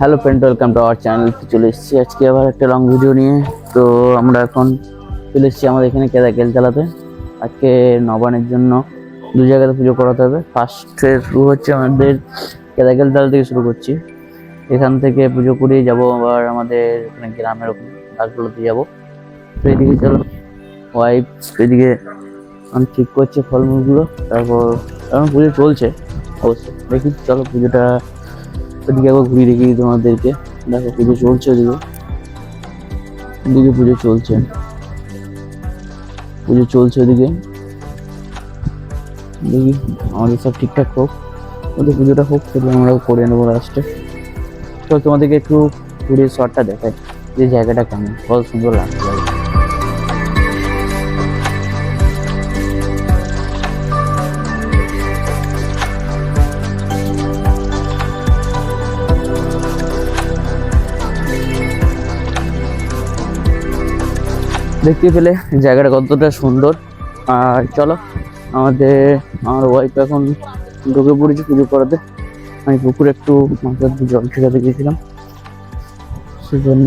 Hello friend welcome to our channel চলে এসেছি আজকে আবার একটা লং ভিডিও নিয়ে। তো আমরা এখন চলে এসেছি আমাদের এখানে কেদা কেল চালাতে আজকে নবানের জন্য দু জায়গাতে পুজো করাতে হবে। ফার্স্টে শুরু হচ্ছে আমাদের কেদা কেল চালা থেকে শুরু করছি। এখান থেকে পুজো করে যাব আবার আমাদের ওখানে গ্রামের ওখানে গাছগুলোতে যাব। তো এদিকে চলো ওয়াইফ এদিকে আমি ঠিক করছে ফলমূলগুলো। তারপর এখন পুজো চলছে। অবশ্যই দেখি, চলো পুজোটা ওদিকে একবার ঘুরিয়ে দেখি তোমাদেরকে। দেখো, পুজো চলছে ওদিকে ওদিকে পুজো চলছে। পুজো চলছে ওদিকে দেখি, আমাদের সব ঠিকঠাক হোক। ওদের পুজোটা হোক তাহলে আমরাও করে নেব লাস্টে তো তোমাদেরকে একটু ঘুরিয়ে শর্টটা দেখাই যে জায়গাটা কেমন। কত সুন্দর লাগছে। দেখতে পেলে জায়গাটা কতটা সুন্দর। আর চলো, আমাদের, আমার ওয়াইফ এখন ঢুকে পড়েছে পুজো করাতে। আমি পুকুরে একটু মাথার জল ঠেকাতে গেছিলাম সেজন্য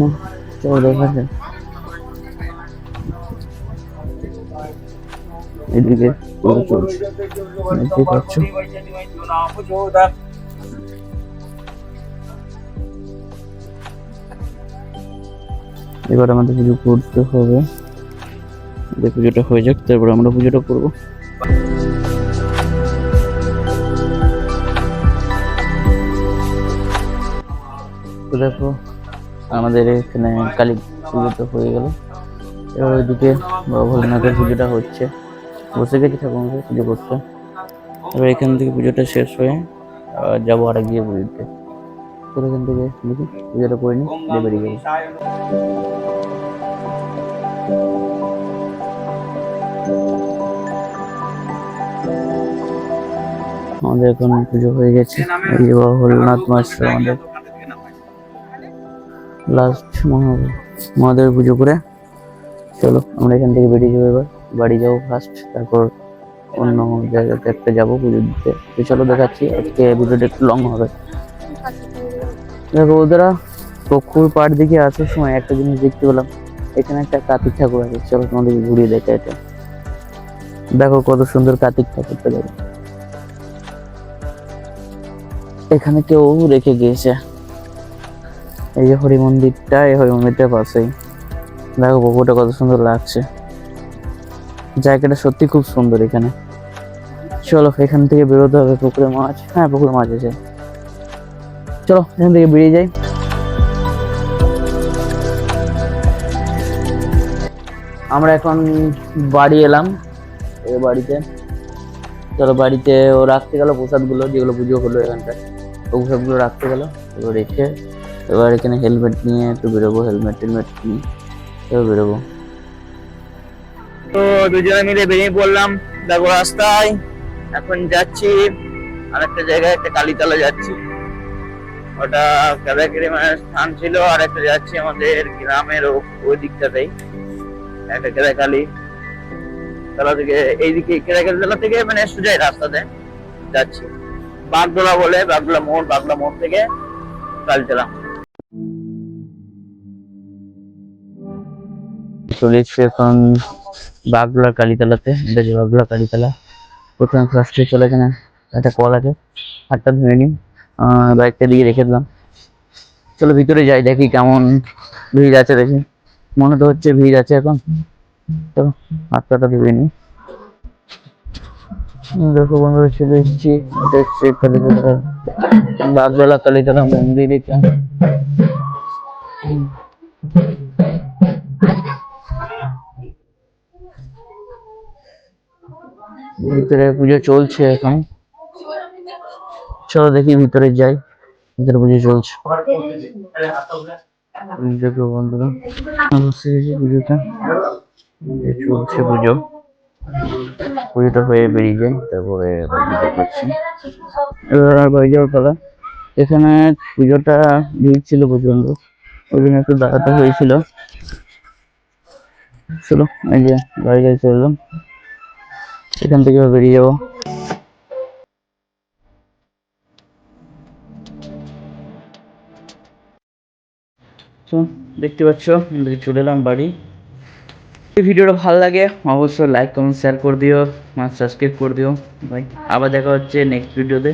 চলো দেখা যায় এদিকে দেখতে এবার আমাদের পুজো করতে হবে। আমাদের পুজোটা হয়ে যাক, তারপর আমরা পুজোটা করব। দেখো, আমাদের এখানে কালী পুজো তো হয়ে গেল। এবার ওইদিকে বাবা ভোলেনাথের পুজোটা হচ্ছে। বসে গেছি ঠাকুরকে পুজো করতে। এবার এখান থেকে পুজোটা শেষ হয়ে যাব আর গিয়ে পুজোতে। তো এখান থেকে দেখি, পুজোটা করে নিই বেরিয়ে যাব। আমাদের এখন পুজো হয়ে গেছে। এই ভোলেনাথ মাস্টার আমাদের। লাস্ট মহাদেব পুজো করে। চলো, আমরা এখান থেকে বেরিয়ে যাব এবার। বাড়ি যাব ফার্স্ট তারপর অন্য জায়গাতে একটা যাব পুজো দিতে। তো চলো দেখাচ্ছি, আজকে ভিডিওটা একটু লং হবে। দেখো ওদেরা পুকুর পাড় দিকে আসার সময় একটা জিনিস দেখতে পেলাম। এখানে একটা কার্তিক ঠাকুর আছে। চলো তোমাদেরকে ঘুরিয়ে দেখা এটা। দেখো কত সুন্দর কার্তিক ঠাকুরটা দেখো। এখানে কেউ রেখে গিয়েছে। এই যে হরি মন্দিরটা, এই হরি মন্দিরটার পাশেই। দেখো পুকুরটা কত সুন্দর লাগছে। জায়গাটা সত্যি খুব সুন্দর এখানে। চলো, এখান থেকে বেরোতে হবে পুকুরে মাছ। হ্যাঁ পুকুরে মাছ আছে। চলো, এখান থেকে বেরিয়ে যাই। আমরা এখন বাড়ি এলাম। এ বাড়িতে। চলো, বাড়িতে ও রাখতে গেল প্রসাদগুলো, যেগুলো পুজো হলো এখানটায় ও প্রসাদগুলো রাখতে গেল, এবার রেখে এবার এখানে হেলমেট নিয়ে একটু বেরোবো হেলমেট টেলমেট নিয়ে বেরোবো। তো দুজনে মিলে বেরিয়ে পড়লাম, দেখো রাস্তায়, এখন যাচ্ছি আর একটা জায়গায়, একটা কালীতলা যাচ্ছি। ওটা কাদাকিরি মানে স্থান ছিল আর একটা যাচ্ছি আমাদের গ্রামের ওই দিকটাতেই, একটা কেদাকালি তলা থেকে এইদিকে কেদাকালি তলা থেকে মানে সোজাই রাস্তাতে যাচ্ছি। বাগদোলা বলে বাগদোলা মোড় বাগদোলা মোড় থেকে কালীতলা। চলে এসছি এখন বাগলা কালীতলাতে এটা যে বাগলা কালীতলা। প্রথমে ফার্স্টে চলে এখানে একটা কল আছে হাতটা ধুয়ে নিই বাইকটা দিয়ে রেখে দিলাম। চলো ভিতরে যাই, দেখি কেমন ভিড় আছে দেখি। মনে তো হচ্ছে ভিড় আছে এখন। তো হাতটা ধুয়ে নিই। দেখো বন্ধুরা চলে এসেছি হচ্ছে কালীতলা বাগলা কালীতলা মন্দির এটা ভিতরে পুজো চলছে এখন। চলো দেখি ভিতরে যাই, ভিতরে পুজো চলছে। দেখো বন্ধুরা পুজোটা, চলছে পুজো। পুজোটা হয়ে বেরিয়ে যাই তারপরে পুজো করছি এবার বাড়ি যাওয়ার পালা। এখানে পুজোটা ভিড় ছিল প্রচণ্ড ওই জন্য একটু দাঁড়াতে হয়েছিল। চলো, এই যে বাড়ি যাই চললাম এখান থেকে বেরিয়ে যাব। দেখতে পাচ্ছ চলে এলাম বাড়ি। ভিডিওটা ভালো লাগে, অবশ্যই লাইক কমেন্ট শেয়ার করে দিও সাবস্ক্রাইব করে দিও। ভাই, আবার দেখা হচ্ছে নেক্সট ভিডিওতে